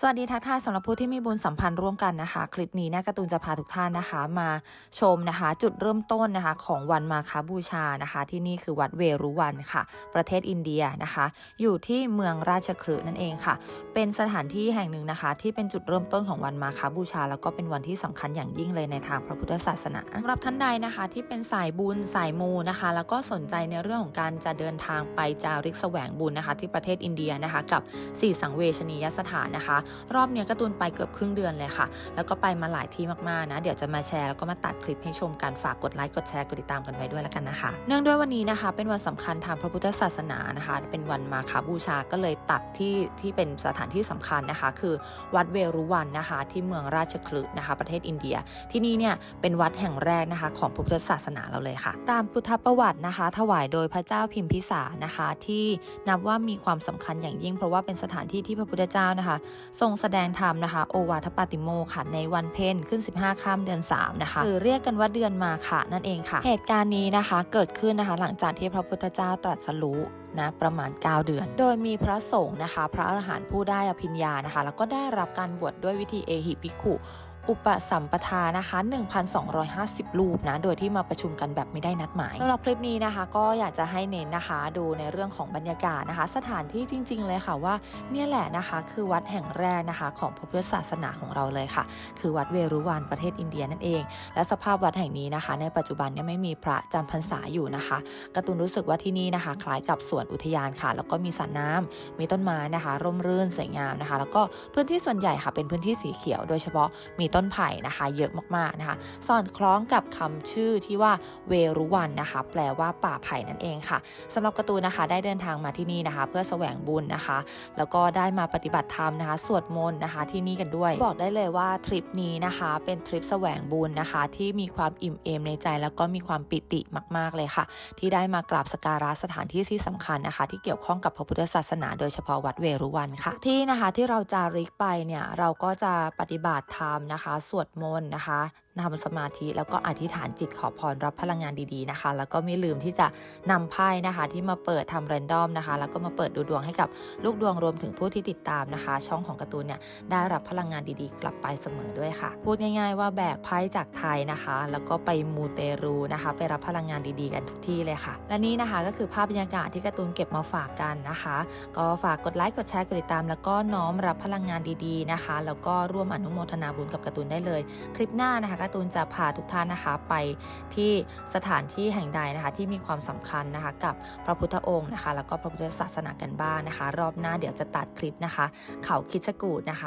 สวัสดีทักทายสำหรับผู้ที่มีบุญสัมพันธ์ร่วมกันนะคะ คลิปนี้นี่การ์ตูนจะพาทุกท่านนะคะ มาชมนะคะ จุดเริ่มต้นนะคะ ของวันมาคาบูชานะคะ ที่นี่คือวัดเวรุวันค่ะ ประเทศอินเดียนะคะ อยู่ที่เมืองราชคฤห์นั่นเองค่ะ เป็นสถานที่แห่งหนึ่งนะคะ ที่เป็นจุดเริ่มต้นของวันมาคาบูชา แล้วก็เป็นวันที่สำคัญอย่างยิ่งเลยในทางพระพุทธศาสนาสำหรับท่านใดนะคะ ที่เป็นสายบุญสายมูนะคะ แล้วก็สนใจในเรื่องของการจะเดินทางไปจาริกแสวงบุญนะคะ ที่ประเทศอินเดียนะคะ กับสีสังเวชนียสถานนะคะรอบเนี้ยการ์ตูนไปเกือบครึ่งเดือนเลยค่ะ แล้วก็ไปมาหลายที่มากๆนะ เดี๋ยวจะมาแชร์แล้วก็มาตัดคลิปให้ชมกันฝากกดไลค์กดแชร์กดติดตามกันไว้ด้วยแล้วกันนะคะ เนื่องด้วยวันนี้นะคะ เป็นวันสำคัญทางพระพุทธศาสนานะคะ เป็นวันมาคาบูชาก็เลยตัดที่ที่เป็นสถานที่สำคัญนะคะ คือวัดเวรุวันนะคะ ที่เมืองราชคลึนะคะ ประเทศอินเดีย ที่นี่เนี่ยเป็นวัดแห่งแรกนะคะ ของพระพุทธศาสนาเราเลยค่ะ ตามพุทธประวัตินะคะ ถวายโดยพระเจ้าพิมพิสารนะคะ ที่นับว่ามีความสำคัญอย่างยิ่ง เพราะว่าเป็นสถานที่ที่พระพุทธเจ้านะคะทรงแสดงธรรมนะคะ โอวาทปาติโมข์ค่ะ ในวันเพ็ญขึ้น 15ข้ามเดือน 3 นะคะ หรือเรียกกันว่าเดือนมาค่ะ นั่นเองค่ะ เหตุการณ์นี้นะคะเกิดขึ้นนะคะ หลังจากที่พระพุทธเจ้าตรัสรู้นะประมาณ 9 เดือน โดยมีพระสงฆ์นะคะ พระอรหันต์ผู้ได้อภิญญานะคะ แล้วก็ได้รับการบวชดด้วยวิธีเอหิภิกขุ อุปสัมปทานะคะ 1,250 รูปนะ โดยที่มาประชุมกันแบบไม่ได้นัดหมายสำหรับคลิปนี้นะคะ ก็อยากจะให้เน้นนะคะ ดูในเรื่องของบรรยากาศนะคะ สถานที่จริง ๆ เลยค่ะว่าเนี่ยแหละนะคะ คือวัดแห่งแรกนะคะ ของพระพุทธศาสนาของเราเลยค่ะ คือวัดเวรุวันประเทศอินเดียนั่นเอง และสภาพวัดแห่งนี้นะคะ ในปัจจุบันเนี่ยไม่มีพระจำพรรษาอยู่นะคะกร์ตูนรู้สึกว่าที่นี่นะคะ คล้ายกับสวนอุทยานค่ะ แล้วก็มีสระน้ำมีต้นไม้นะคะ ร่มรื่นสวยงามนะคะ แล้วก็พื้นที่ส่วนใหญ่ค่ะเป็นพื้นที่สีเขียว โดยเฉพาะมีต้น้นไผ่นะคะ เยอะมากๆนะคะ สอดคล้องกับคำชื่อที่ว่าเวรุวันนะคะ แปลว่าป่าไผ่นั่นเองค่ะสำหรับการ์ตูนนะคะ ได้เดินทางมาที่นี่นะคะ เพื่อแสวงบุญนะคะ แล้วก็ได้มาปฏิบัติธรรมนะคะ สวดมนต์นะคะที่นี่กันด้วย บอกได้เลยว่าทริปนี้นะคะ เป็นทริปแสวงบุญนะคะ ที่มีความอิ่มเอมในใจ แล้วก็มีความปิติมาก ๆเลยค่ะ ที่ได้มากราบสการะสถานที่ที่สำคัญนะคะ ที่เกี่ยวข้องกับพระพุทธศาสนาโดยเฉพาะวัดเวรุวันค่ะ ที่นะคะที่เราจาริกไปเนี่ยเราก็จะปฏิบัติธรรมนะคะสวดมนต์นะคะทำสมาธิแล้วก็อธิษฐานจิตขอพรรับพลังงานดีๆนะคะ แล้วก็ไม่ลืมที่จะนำไพ่นะคะ ที่มาเปิดทำแรนดอมนะคะ แล้วก็มาเปิดดูดวงให้กับลูกดวงรวมถึงผู้ที่ติดตามนะคะ ช่องของการ์ตูนเนี่ยได้รับพลังงานดีๆ กลับไปเสมอด้วยค่ะ พูดง่าย ๆ ว่าแบกไพ่จากไทยนะคะ แล้วก็ไปมูเตรูนะคะ ไปรับพลังงานดีๆ กันทุกที่เลยค่ะ และนี่นะคะก็คือภาพบรรยากาศที่การ์ตูนเก็บมาฝากกันนะคะ ก็ฝากกดไลค์กดแชร์กดติดตาม แล้วก็น้อมรับพลังงานดีๆนะคะ แล้วก็ร่วมอนุโมทนาบุญกับการ์ตูนได้เลย คลิปหน้านะคะการ์ตูนจะพาทุกท่านนะคะไปที่สถานที่แห่งใดนะคะ ที่มีความสำคัญนะคะ กับพระพุทธองค์นะคะ แล้วก็พระพุทธศาสนากันบ้างนะคะ รอบหน้าเดี๋ยวจะตัดคลิปนะคะ เขาคิดสกูดนะคะ